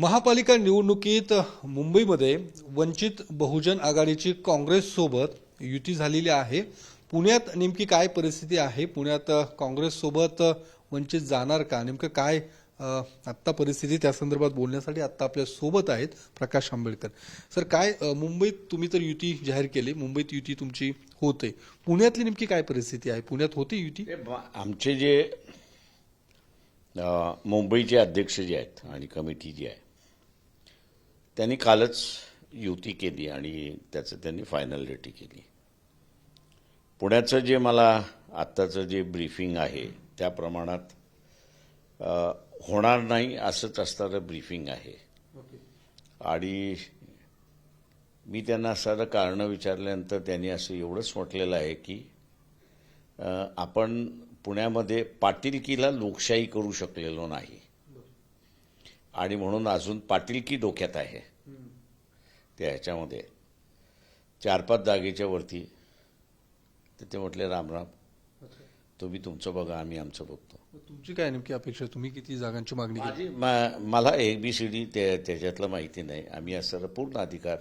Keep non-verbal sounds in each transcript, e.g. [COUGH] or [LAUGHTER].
महापालिका निवडणुकीत मुंबईमध्ये वंचित बहुजन आघाडीची काँग्रेससोबत युती झालेली आहे. पुण्यात नेमकी काय परिस्थिती आहे? पुण्यात काँग्रेससोबत वंचित जाणार का? नेमकं काय आत्ता परिस्थिती त्या संदर्भात बोलण्यासाठी आत्ता आपल्यासोबत आहेत प्रकाश आंबेडकर. सर काय मुंबईत तुम्ही तर युती जाहीर केली. मुंबईत युती तुमची होते. पुण्यातली नेमकी काय परिस्थिती आहे? पुण्यात होते युती? आमचे जे मुंबईचे अध्यक्ष जे आहेत आणि कमिटी जी आहे त्यांनी कालच युती केली आणि त्याचं त्यांनी फायनलिटी केली. पुण्याचं जे मला आत्ताचं जे ब्रीफिंग आहे त्या प्रमाणात होणार नाही असंच असणारं ब्रीफिंग आहे. आणि मी त्यांना असं कारण विचारल्यानंतर त्यांनी असं एवढंच म्हटलेलं आहे की आपण पुण्यामध्ये पाटीलकीला लोकशाही करू शकलेलो नाही. आणि म्हणून अजून पाटीलकी डोक्यात आहे. त्या ह्याच्यामध्ये. चार पाच जागेच्या वरती. तर ते म्हटले रामराम तुम्ही तुमचं बघा आम्ही आमचं बघतो. तुमची काय नेमकी अपेक्षा? तुम्ही किती जागांची मागणी केली? मला ए बी सी डी त्या त्याच्यातलं माहिती नाही. आम्ही असं पूर्ण अधिकार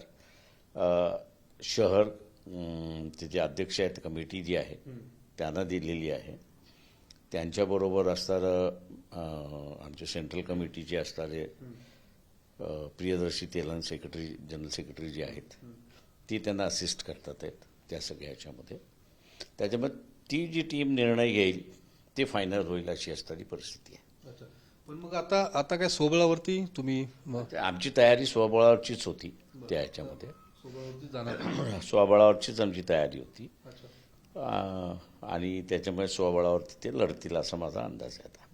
शहर अम, ते जे अध्यक्ष आहेत कमिटी जी आहे त्यांना दिलेली आहे. त्यांच्याबरोबर असणारं आमचे सेंट्रल कमिटी जे असणारे अ, प्रियदर्शी तेलन सेक्रेटरी जनरल सेक्रेटरी जे आहेत ती त्यांना असिस्ट करतात आहेत त्या सगळ्या ह्याच्यामध्ये. त्याच्यामुळे ती जी टीम निर्णय घेईल ते फायनल होईल अशी असणारी परिस्थिती आहे. पण मग आता आता काय सोबळावरती तुम्ही आमची तयारी स्वबळावरचीच होती त्या ह्याच्यामध्ये. [CLEARS THROAT] स्वबळावरचीच आमची तयारी होती. आणि त्याच्यामुळे स्वबळावरती ते लढतील असा माझा अंदाज आहे आता.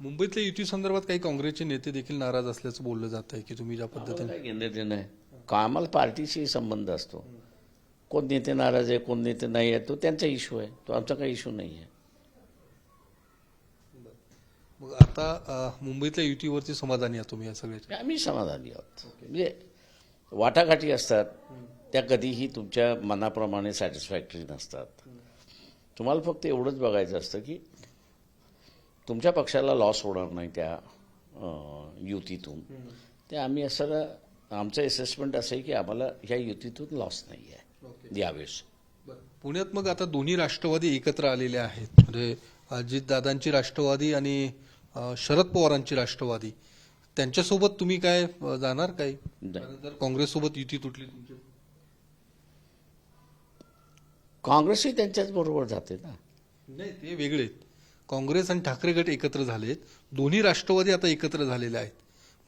मुंबईतल्या युती संदर्भात काही काँग्रेसचे नेते देखील नाराज असल्याचं बोललं जात आहे की तुम्ही ज्या पद्धतीने घेणं देणं आहे? का आम्हाला पार्टीशी संबंध असतो? कोण नेते नाराज आहे कोण नेते नाही आहे तो त्यांचा इश्यू आहे. तो आमचा काही इश्यू नाही आहे. मग आता अं, मुंबईतल्या युतीवरती समाधानी आहात तुम्ही या सगळ्याच्या आम्ही समाधानी आहोत. म्हणजे वाटाघाटी असतात त्या कधीही तुमच्या मनाप्रमाणे सॅटिस्फॅक्टरी नसतात. तुम्हाला फक्त एवढंच बघायचं असतं की तुमच्या पक्षाला लॉस होणार नाही त्या युतीतून. ते आम्ही असं आमचं असेसमेंट असं आहे की आम्हाला ह्या युतीतून लॉस नाही आहे यावेळेस. पुण्यात मग आता दोन्ही राष्ट्रवादी एकत्र आलेले आहेत. म्हणजे अजितदादांची राष्ट्रवादी आणि शरद पवारांची राष्ट्रवादी. त्यांच्यासोबत तुम्ही काय जाणार काय. जर काँग्रेससोबत युती तुटली तुमची. काँग्रेसही त्यांच्याच बरोबर जाते ना. नाही ते वेगळे काँग्रेस आणि ठाकरे गट एकत्र झालेत. दोन्ही राष्ट्रवादी आता एकत्र झालेले आहेत.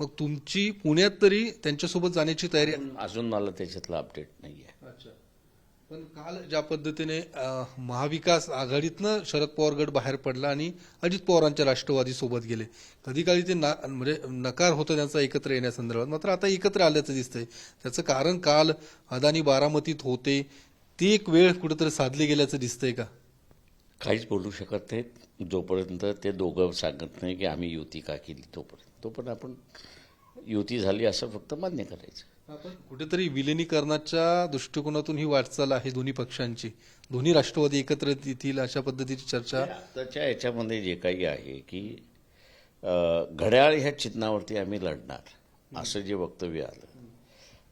मग तुमची पुण्यात तरी त्यांच्यासोबत जाण्याची तयारी अजून मला त्याच्यातलं अपडेट नाही आहे अच्छा. पण काल ज्या पद्धतीने महाविकास आघाडीतनं शरद पवार गट बाहेर पडला आणि अजित पवारांच्या राष्ट्रवादी सोबत गेले. कधी काळी ते ना म्हणजे नकार होता त्यांचा एकत्र येण्यासंदर्भात मात्र आता एकत्र आल्याचं दिसतंय. त्याचं कारण काल अदानी बारामतीत होते. ती एक वेळ कुठेतरी साधली गेल्याचं दिसतंय का? काहीच बोलू शकत नाहीत. जोपर्यंत ते दोघं सांगत नाही की आम्ही युती का केली तोपर्यंत. तोपर्यंत आपण युती झाली असं फक्त मान्य करायचं. आपण कुठेतरी विलिनीकरणाच्या दृष्टिकोनातून ही वाटचाल आहे दोन्ही पक्षांची. दोन्ही राष्ट्रवादी एकत्र येतील अशा पद्धतीची चर्चा. आताच्या याच्यामध्ये जे काही आहे की घड्याळ ह्या चिन्हावरती आम्ही लढणार असं जे वक्तव्य आलं.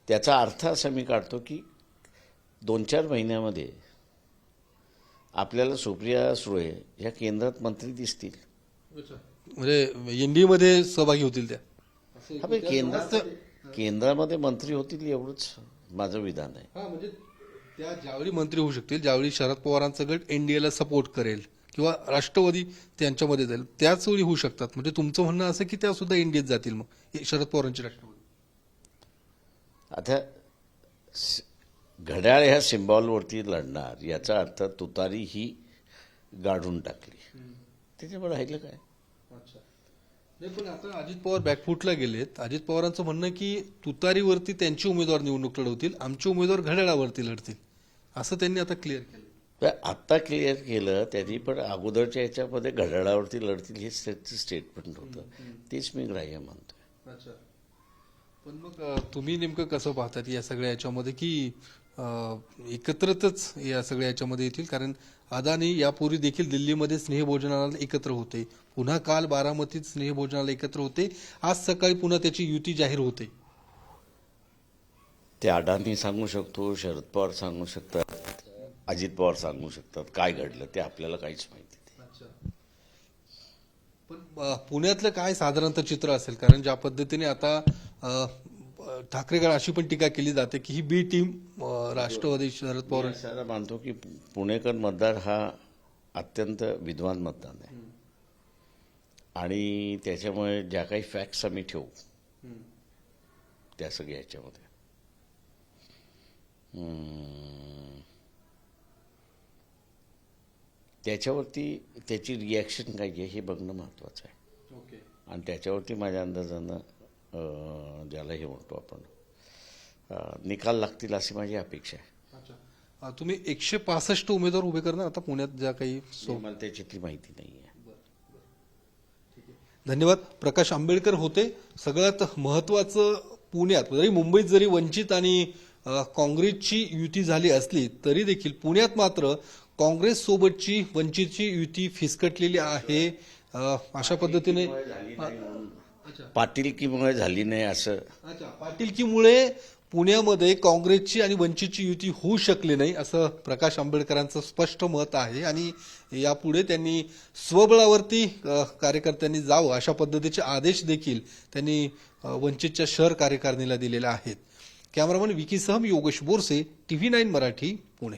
त्याचा अर्थ असा मी काढतो की दोन चार महिन्यामध्ये आपल्याला सुप्रिया सुळे ह्या केंद्रात मंत्री दिसतील. म्हणजे एनडीए मध्ये सहभागी होतील त्या. हा केंद्रात केंद्रामध्ये मंत्री होतील एवढंच माझं विधान आहे. हा म्हणजे त्या ज्यावेळी मंत्री होऊ शकतील ज्यावेळी शरद पवारांचा गट एनडीएला सपोर्ट करेल किंवा राष्ट्रवादी त्यांच्यामध्ये जाईल त्याच वेळी होऊ शकतात. म्हणजे तुमचं म्हणणं असं की त्या सुद्धा एनडीएत जातील मग हे शरद पवारांची राष्ट्रवादी. आता घड्याळ ह्या सिम्बॉलवरती लढणार याचा अर्थ तुतारी ही गाडून टाकली. त्याच्यामुळे राहिलं काय? नाही पण आता अजित पवार बॅकफुटला गेलेत. अजित पवारांचं म्हणणं की तुतारीवरती त्यांचे उमेदवार निवडणूक लढवतील आमचे उमेदवार घड्याळावरती लढतील. असं त्यांनी आता क्लिअर केलं. तर आत्ता क्लिअर केलं त्यांनी पण अगोदरच्या याच्यामध्ये घड्याळावरती लढतील हे स्टेटमेंट होतं. तेच मी ग्राह्य मानतोय. अच्छा. पण मग तुम्ही नेमकं कसं पाहतात या सगळ्या याच्यामध्ये की एकत्रच या सगळ्या याच्यामध्ये येतील? कारण अदानी यापूर्वी देखील दिल्लीमध्ये स्नेहभोजनाला एकत्र होते. पुन्हा काल बारामतीत स्नेहभोजनाला एकत्र होते. आज सकाळी पुन्हा त्याची युती जाहीर होते. ते अडाणी सांगू शकतो शरद पवार सांगू शकतात अजित पवार सांगू शकतात. काय घडलं ते आपल्याला काहीच माहिती नाही. पण पुण्यातलं काय साधारणतः चित्र असेल? कारण ज्या पद्धतीने आता अ, ठाकरे गट अशी पण टीका केली जाते की ही बी टीम राष्ट्रवादी शरद पवार मानतो की पुणेकर मतदार हा अत्यंत विद्वान मतदान आहे. आणि त्याच्यामुळे ज्या काही फॅक्ट्स आम्ही ठेवू त्या सगळ्या ह्याच्यामध्ये त्याच्यावरती त्याची रिॲक्शन काय आहे हे बघणं महत्त्वाचं आहे. ओके. आणि त्याच्यावरती माझ्या अंदाजानं ज्याला हे म्हणतो आपण निकाल लागतील अशी माझी अपेक्षा आहे. तुम्ही एकशे पासष्ट उमेदवार उभे करणार आता पुण्यात ज्या काही सो मला त्याच्यातली माहिती नाही आहे. धन्यवाद. प्रकाश आंबेडकर होते. सगळ्यात महत्वाचं पुण्यात जरी मुंबईत जरी वंचित आणि काँग्रेसची युती झाली असली तरी देखील पुण्यात मात्र काँग्रेस सोबतची वंचितची युती फिसकटलेली आहे. अशा पद्धतीने पाटीलकीमुळे झाली नाही असं. पाटीलकीमुळे पुण्यामध्ये काँग्रेसची आणि वंचितची युती होऊ शकली नाही असं प्रकाश आंबेडकरांचं स्पष्ट मत आहे. आणि यापुढे त्यांनी स्वबळावरती कार्यकर्त्यांनी जावं अशा पद्धतीचे आदेश देखील त्यांनी वंचितच्या शहर कार्यकारिणीला दिलेले आहेत. कॅमेरामन विकीसह मी योगेश बोरसे टीव्ही नाईन मराठी पुणे.